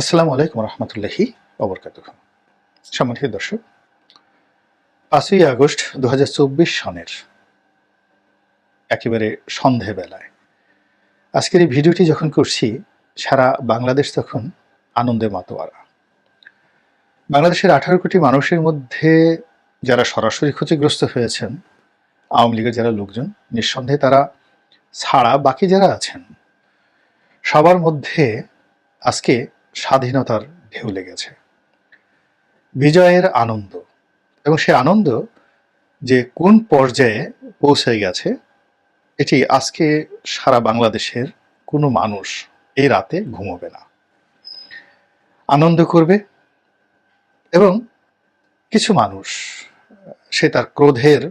আসসালামু আলাইকুম রহমতুল্লাহি অবরকাত সম্মানিত দর্শক, পাঁচই আগস্ট দু সনের একেবারে সন্ধেবেলায়। আজকের এই ভিডিওটি যখন করছি, সারা বাংলাদেশ তখন আনন্দে মাতোয়ারা। বাংলাদেশের আঠারো কোটি মানুষের মধ্যে যারা সরাসরি ক্ষতিগ্রস্ত হয়েছেন, আওয়ামী লীগের যারা লোকজন, নিঃসন্দেহে তারা ছাড়া বাকি যারা আছেন, সবার মধ্যে আজকে স্বাধীনতার ঢেউ লেগেছে। বিজয়ের আনন্দ। এবং সে আনন্দ যে কোন পর্যায়ে পৌঁছে গেছে, এটি আজকে সারা বাংলাদেশের কোনো মানুষ এই রাতে ঘুমোবে না। আনন্দ করবে এবং কিছু মানুষ, সে তার ক্রোধের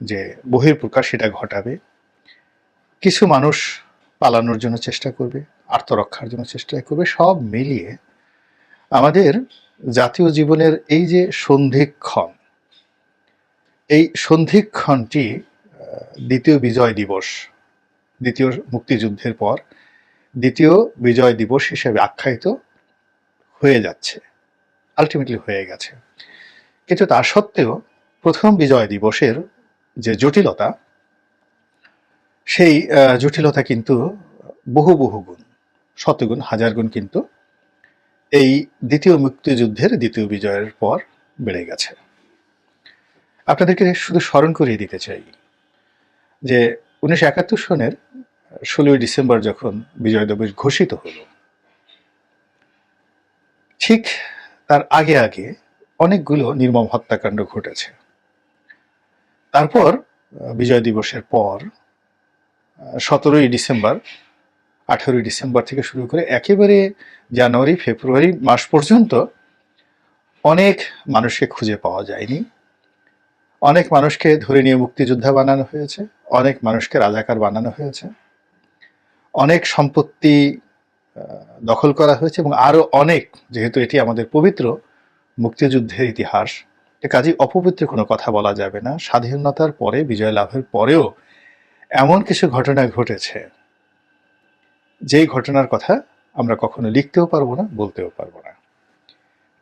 যে বহির্প্রকাশ সেটা ঘটাবে। কিছু মানুষ পালানোর জন্য চেষ্টা করবে, আত্মরক্ষার জন্য চেষ্টা করবে, সব মিলিয়ে আমাদের জাতীয় জীবনের এই যে সন্ধিক্ষণ, এই সন্ধিক্ষণটি দ্বিতীয় বিজয় দিবস, দ্বিতীয় মুক্তিযুদ্ধের পর দ্বিতীয় বিজয় দিবস হিসেবে আখ্যায়িত হয়ে যাচ্ছে আলটিমেটলি হয়ে গেছে। কিন্তু তা সত্ত্বেও প্রথম বিজয় দিবসের যে জটিলতা সেই জটিলতা কিন্তু বহু বহু গুণ, শতগুণ, হাজার গুণ কিন্তু এই দ্বিতীয় মুক্তিযুদ্ধের দ্বিতীয় বিজয়ের পর বেড়ে গেছে। আপনাদেরকে শুধু স্মরণ করিয়ে দিতে চাই যে উনিশশো একাত্তর সনের ষোলোই ডিসেম্বর যখন বিজয় দিবস ঘোষিত হলো, ঠিক তার আগে আগে অনেকগুলো নির্মম হত্যাকাণ্ড ঘটেছে। তারপর বিজয় দিবসের পর সতেরোই ডিসেম্বর, আঠেরোই ডিসেম্বর থেকে শুরু করে একেবারে জানুয়ারি, ফেব্রুয়ারি মাস পর্যন্ত অনেক মানুষকে খুঁজে পাওয়া যায়নি। অনেক মানুষকে ধরে নিয়ে মুক্তিযোদ্ধা বানানো হয়েছে, অনেক মানুষকে রাজাকার বানানো হয়েছে, অনেক সম্পত্তি দখল করা হয়েছে এবং আরও অনেক, যেহেতু এটি আমাদের পবিত্র মুক্তিযুদ্ধের ইতিহাস কাজে অপবিত্র কোনো কথা বলা যাবে না। স্বাধীনতার পরে, বিজয় লাভের পরেও এমন কিছু ঘটনা ঘটেছে, যেই ঘটনার কথা আমরা কখনো লিখতেও পারব না, বলতেও পারব না।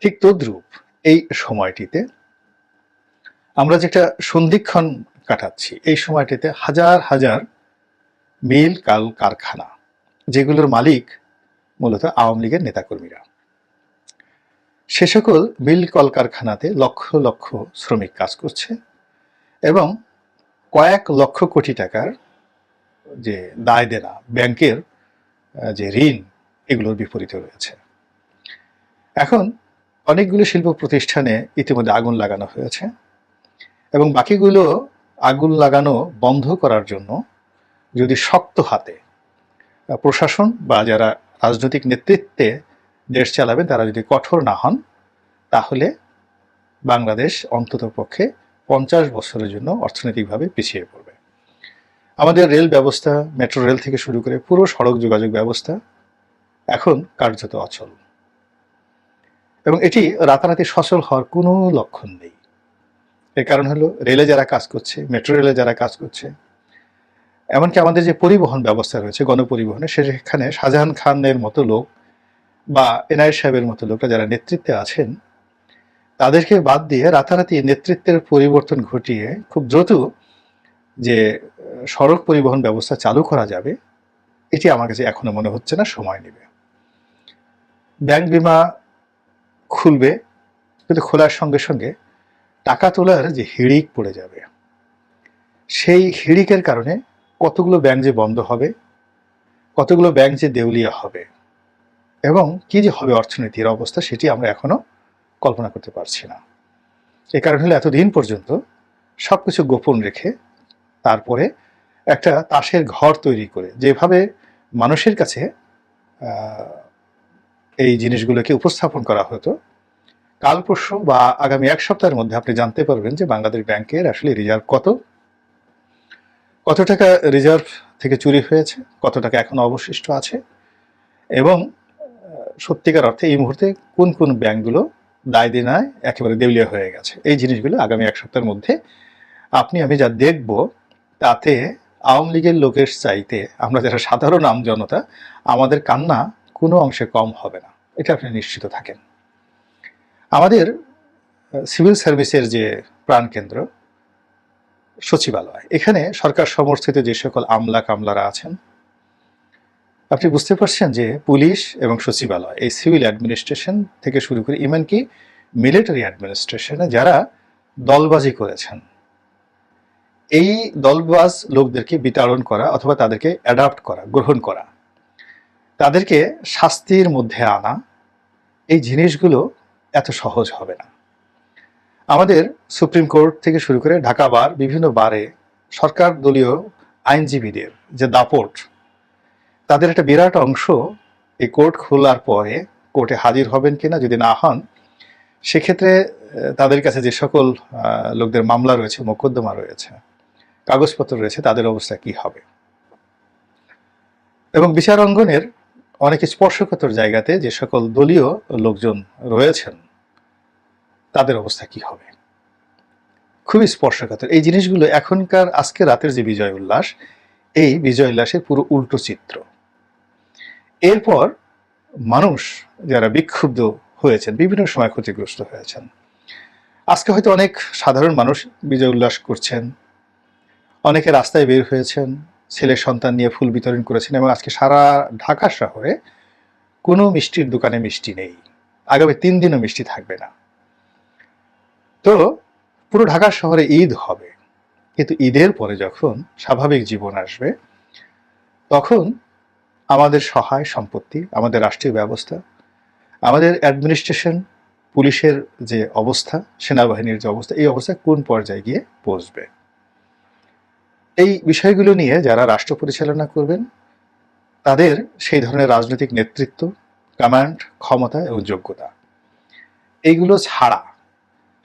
ঠিক তদ্রূপ এই সময়টিতে আমরা যেটা সন্ধিক্ষণ কাটাচ্ছি, এই সময়টিতে হাজার হাজার মিল কাল কারখানা, যেগুলোর মালিক মূলত আওয়ামী লীগের নেতাকর্মীরা। সে সকল মিল কলকারখানাতে লক্ষ লক্ষ শ্রমিক কাজ করছে এবং কয়েক লক্ষ কোটি টাকার যে দায় দেনা, ব্যাংকের যে ঋণ, এগুলোর বিপরীতে রয়েছে। এখন অনেকগুলো শিল্প প্রতিষ্ঠানে ইতিমধ্যে আগুন লাগানো হয়েছে এবং বাকিগুলো আগুন লাগানো বন্ধ করার জন্য যদি শক্ত হাতে প্রশাসন বা যারা রাজনৈতিক নেতৃত্বে দেশ চালাবেন, তারা যদি কঠোর না হন, তাহলে বাংলাদেশ অন্তত পক্ষে পঞ্চাশ বছরের জন্য অর্থনৈতিকভাবে পিছিয়ে পড়বে। আমাদের রেল ব্যবস্থা, মেট্রো রেল থেকে শুরু করে পুরো সড়ক যোগাযোগ ব্যবস্থা এখন কার্যত অচল। এবং এটি রাতারাতি সচল হওয়ার কোনো লক্ষণ নেই। এর কারণ হলো রেলে যারা কাজ করছে, মেট্রো রেলে যারা কাজ করছে, এমনকি আমাদের যে পরিবহন ব্যবস্থা রয়েছে, গণপরিবহনে, সেখানে শাহজাহান খানের মতো লোক বা এনআই সাহেবের মতো লোকরা যারা নেতৃত্বে আছেন তাদেরকে বাদ দিয়ে রাতারাতি নেতৃত্বের পরিবর্তন ঘটিয়ে খুব দ্রুত যে সড়ক পরিবহন ব্যবস্থা চালু করা যাবে, এটি আমার কাছে এখনও মনে হচ্ছে না, সময় নেবে। ব্যাংক বিমা খুলবে, কিন্তু খোলার সঙ্গে সঙ্গে টাকা তোলার যে হিড়িক পড়ে যাবে, সেই হিড়িকের কারণে কতগুলো ব্যাংক যে বন্ধ হবে, কতগুলো ব্যাংক যে দেউলিয়া হবে, এবং কি যে হবে অর্থনীতির অবস্থা, সেটি আমরা এখনও কল্পনা করতে পারছি না। এ কারণ হলো এতদিন পর্যন্ত সব কিছু গোপন রেখে তারপরে একটা তাসের ঘর তৈরি করে, যেভাবে মানুষের কাছে এই জিনিসগুলোকে উপস্থাপন করা হতো। কাল পরশু বা আগামী এক সপ্তাহের মধ্যে আপনি জানতে পারবেন যে বাংলাদেশ ব্যাংকের আসলে রিজার্ভ কত। কত টাকা রিজার্ভ থেকে চুরি হয়েছে, কত টাকা এখনও অবশিষ্ট আছে এবং সত্যিকার অর্থে এই মুহূর্তে কোন কোন ব্যাংকগুলো দায় দেনায় একেবারে দেউলিয়া হয়ে গেছে। এই জিনিসগুলো আগামী এক সপ্তাহের মধ্যে আপনি, আমি যা দেখব, তাতে আওয়ামী লীগের লোকের চাইতে আমরা যারা সাধারণ আম জনতা, আমাদের কান্না কোনো অংশে কম হবে না। এটা আপনি নিশ্চিত থাকেন। আমাদের সিভিল সার্ভিসের যে প্রাণকেন্দ্র, সচিবালয়, এখানে সরকার সমর্থিত যে সকল আমলা কামলারা আছেন আপনি বুঝতে পারছেন যে পুলিশ এবং সচিবালয়, এই সিভিল অ্যাডমিনিস্ট্রেশন থেকে শুরু করে ইভেনকি মিলিটারি অ্যাডমিনিস্ট্রেশনে যারা দলবাজি করেছেন, এই দলবাজ লোকদেরকে বিতাড়ন করা অথবা তাদেরকে অ্যাডাপ্ট করা, গ্রহণ করা, তাদেরকে শাস্তির মধ্যে আনা, এই জিনিসগুলো এত সহজ হবে না। আমাদের সুপ্রিম কোর্ট থেকে শুরু করে ঢাকা বার, বিভিন্ন বারে সরকার দলীয় আইনজীবীদের যে দাপট তাদের একটা বিরাট অংশ এই কোর্ট খোলার পরে কোর্টে হাজির হবেন কিনা যদি না হন, সেক্ষেত্রে তাদের কাছে যে সকল লোকদের মামলা রয়েছে, মোকদ্দমা রয়েছে, কাগজপত্র রয়েছে, তাদের অবস্থা কি হবে? এবং বিচার অঙ্গনের অনেক স্পর্শকাতর জায়গাতে যে সকল দলীয় লোকজন রয়েছেন, তাদের অবস্থা কি হবে? খুবই স্পর্শকাতর। এই জিনিসগুলো এখনকার আজকে রাতের যে বিজয় উল্লাস, এই বিজয় উল্লাসের পুরো উল্টো চিত্র। এরপর মানুষ যারা বিক্ষুব্ধ হয়েছেন, বিভিন্ন সময় ক্ষতিগ্রস্ত হয়েছেন। আজকে হয়তো অনেক সাধারণ মানুষ বিজয় উল্লাস করছেন, অনেকে রাস্তায় বের হয়েছেন ছেলের সন্তান নিয়ে ফুল বিতরণ করেছেন এবং আজকে সারা ঢাকা শহরে কোনো মিষ্টির দোকানে মিষ্টি নেই। আগামী তিন দিনও মিষ্টি থাকবে না। তো পুরো ঢাকা শহরে ঈদ হবে, কিন্তু ঈদের পরে যখন স্বাভাবিক জীবন আসবে, তখন আমাদের সহায় সম্পত্তি, আমাদের রাষ্ট্রীয় ব্যবস্থা, আমাদের অ্যাডমিনিস্ট্রেশন পুলিশের যে অবস্থা, সেনাবাহিনীর যে অবস্থা, এই অবস্থা কোন পর্যায়ে গিয়ে পৌঁছবে? এই বিষয়গুলো নিয়ে যারা রাষ্ট্র পরিচালনা করবেন, তাদের সেই ধরনের রাজনৈতিক নেতৃত্ব কমান্ড ক্ষমতা এবং যোগ্যতা। এইগুলো ছাড়া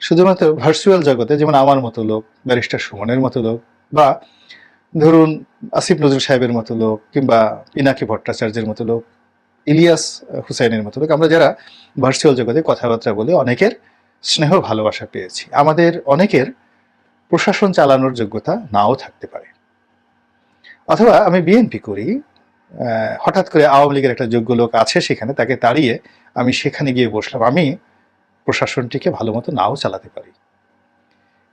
শুধুমাত্র ভার্চুয়াল জগতে, যেমন আমার মতো লোক ব্যারিস্টার সুমনের মতো লোক, বা ধরুন আসিফ নজরুল সাহেবের মতো লোক কিংবা পিনাকি ভট্টাচার্যের মতো লোক, ইলিয়াস হুসাইনের মতো লোক, আমরা যারা ভার্চুয়াল জগতে কথাবার্তা বলে অনেকের স্নেহ ভালোবাসা পেয়েছি, আমাদের অনেকের প্রশাসন চালানোর যোগ্যতা নাও থাকতে পারে। অথবা আমি বিএনপি করি হঠাৎ করে আওয়ামী লীগের একটা যোগ্য লোক আছে সেখানে, তাকে তাড়িয়ে আমি সেখানে গিয়ে বসলাম, আমি প্রশাসনটিকে ভালো মতো নাও চালাতে পারি।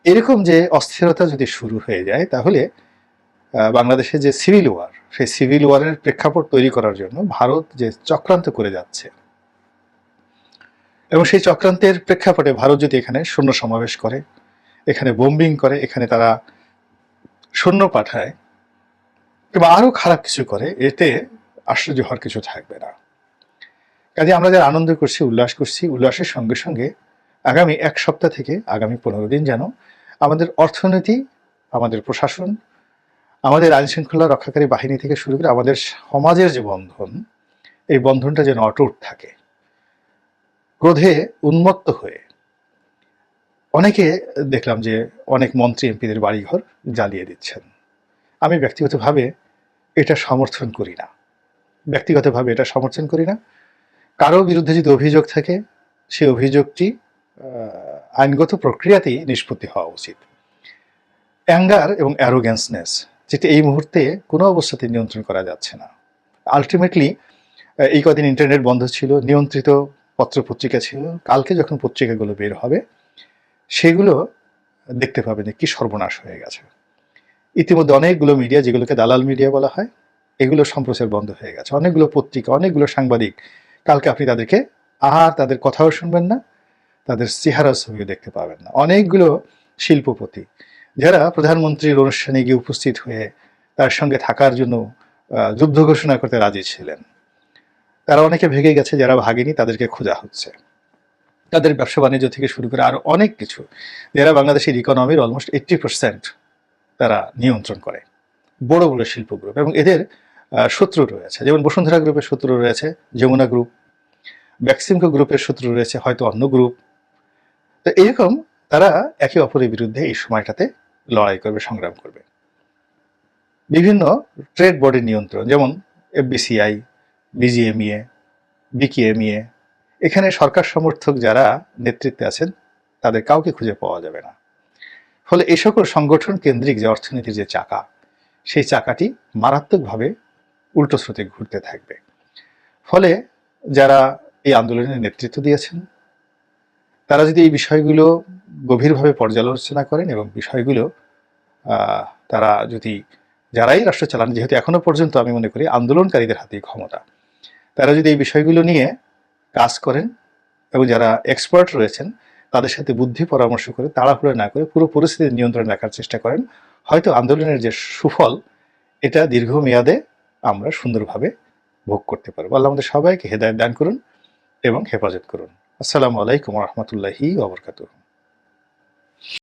এরকম যে অস্থিরতা যদি শুরু হয়ে যায়, তাহলে বাংলাদেশে যে সিভিল ওয়ার সেই সিভিল ওয়ারের প্রেক্ষাপট তৈরি করার জন্য ভারত যে চক্রান্ত করে যাচ্ছে, এবং সেই চক্রান্তের প্রেক্ষাপটে ভারত যদি এখানে শূন্য সমাবেশ করে, এখানে বোম্বিং করে, এখানে তারা সৈন্য পাঠায়, কিংবা আরও খারাপ কিছু করে, এতে আশ্চর্য হওয়ার কিছু থাকবে না। কাজে আমরা যারা আনন্দ করছি, উল্লাস করছি, উল্লাসের সঙ্গে সঙ্গে আগামী এক সপ্তাহ থেকে আগামী পনেরো দিন যেন আমাদের অর্থনীতি, আমাদের প্রশাসন আমাদের আইন শৃঙ্খলা রক্ষাকারী বাহিনী থেকে শুরু করে আমাদের সমাজের যে বন্ধন, এই বন্ধনটা যেন অটুট থাকে। ক্রোধে উন্মত্ত হয়ে অনেকে দেখলাম যে অনেক মন্ত্রী এমপিদের বাড়িঘর জ্বালিয়ে দিচ্ছেন। আমি ব্যক্তিগতভাবে এটা সমর্থন করি না। ব্যক্তিগতভাবে এটা সমর্থন করি না। কারও বিরুদ্ধে যদি অভিযোগ থাকে, সেই অভিযোগটি আইনগত প্রক্রিয়াতেই নিষ্পত্তি হওয়া উচিত। অ্যাঙ্গার এবং অ্যারোগ্যান্সনেস যেটি এই মুহূর্তে কোনো অবস্থাতে নিয়ন্ত্রণ করা যাচ্ছে না। আলটিমেটলি এই কদিন ইন্টারনেট বন্ধ ছিল, নিয়ন্ত্রিত পত্রপত্রিকা ছিল। কালকে যখন পত্রিকাগুলো বের হবে, সেগুলো দেখতে পাবেন যে কি সর্বনাশ হয়ে গেছে। ইতিমধ্যে অনেকগুলো মিডিয়া যেগুলোকে দালাল মিডিয়া বলা হয়, এগুলো সম্প্রচার বন্ধ হয়ে গেছে। অনেকগুলো পত্রিকা, অনেকগুলো সাংবাদিক কালকে আপনি তাদেরকে আর তাদের কথাও শুনবেন না, তাদের চেহারা ছবিও দেখতে পাবেন না। অনেকগুলো শিল্পপতি যারা প্রধানমন্ত্রীর অনুষ্ঠানে গিয়ে উপস্থিত হয়ে তার সঙ্গে থাকার জন্য যুদ্ধ ঘোষণা করতে রাজি ছিলেন। তারা অনেকে ভেগে গেছে যারা ভাগেনি, তাদেরকে খোঁজা হচ্ছে। তাদের ব্যবসা বাণিজ্য থেকে শুরু করে আরও অনেক কিছু, যারা বাংলাদেশের ইকোনমির অলমোস্ট এইট্টি পার্সেন্ট তারা নিয়ন্ত্রণ করে। বড় বড় শিল্প গ্রুপ এবং এদের শত্রু রয়েছে। যেমন বসুন্ধরা গ্রুপের শত্রু রয়েছে, যমুনা গ্রুপ ব্যাক্সিমকো গ্রুপের শত্রু রয়েছে, হয়তো অন্য গ্রুপ তো এরকম তারা একে অপরের বিরুদ্ধে এই সময়টাতে লড়াই করবে, সংগ্রাম করবে। বিভিন্ন ট্রেড বডির নিয়ন্ত্রণ, যেমন এফবিসিআই বিজিএমইএ বিকিএমইএ এখানে সরকার সমর্থক যারা নেতৃত্বে আছেন, তাদের কাউকে খুঁজে পাওয়া যাবে না। ফলে এই সকল সংগঠন কেন্দ্রিক যে অর্থনীতির যে চাকা, সেই চাকাটি মারাত্মকভাবে উল্টো স্রোতে ঘুরতে থাকবে। ফলে যারা এই আন্দোলনের নেতৃত্ব দিয়েছেন, তারা যদি এই বিষয়গুলো গভীরভাবে পর্যালোচনা করেন এবং বিষয়গুলো তারা যদি, যারাই রাষ্ট্র চালান, যেহেতু এখনও পর্যন্ত আমি মনে করি আন্দোলনকারীদের হাতেই ক্ষমতা, তারা যদি এই বিষয়গুলো নিয়ে কাজ করেন এবং যারা এক্সপার্ট রয়েছেন, তাদের সাথে বুদ্ধি পরামর্শ করে, তাড়াহুড়ো না করে পুরো পরিস্থিতি নিয়ন্ত্রণে রাখার চেষ্টা করেন, হয়তো আন্দোলনের যে সুফল, এটা দীর্ঘমেয়াদে আমরা সুন্দরভাবে ভোগ করতে পারব। আল্লাহ আমাদের সবাইকে হেদায়ত দান করুন এবং হেফাজত করুন। আসসালামু আলাইকুম রহমতুল্লাহি ওবরকাতুহ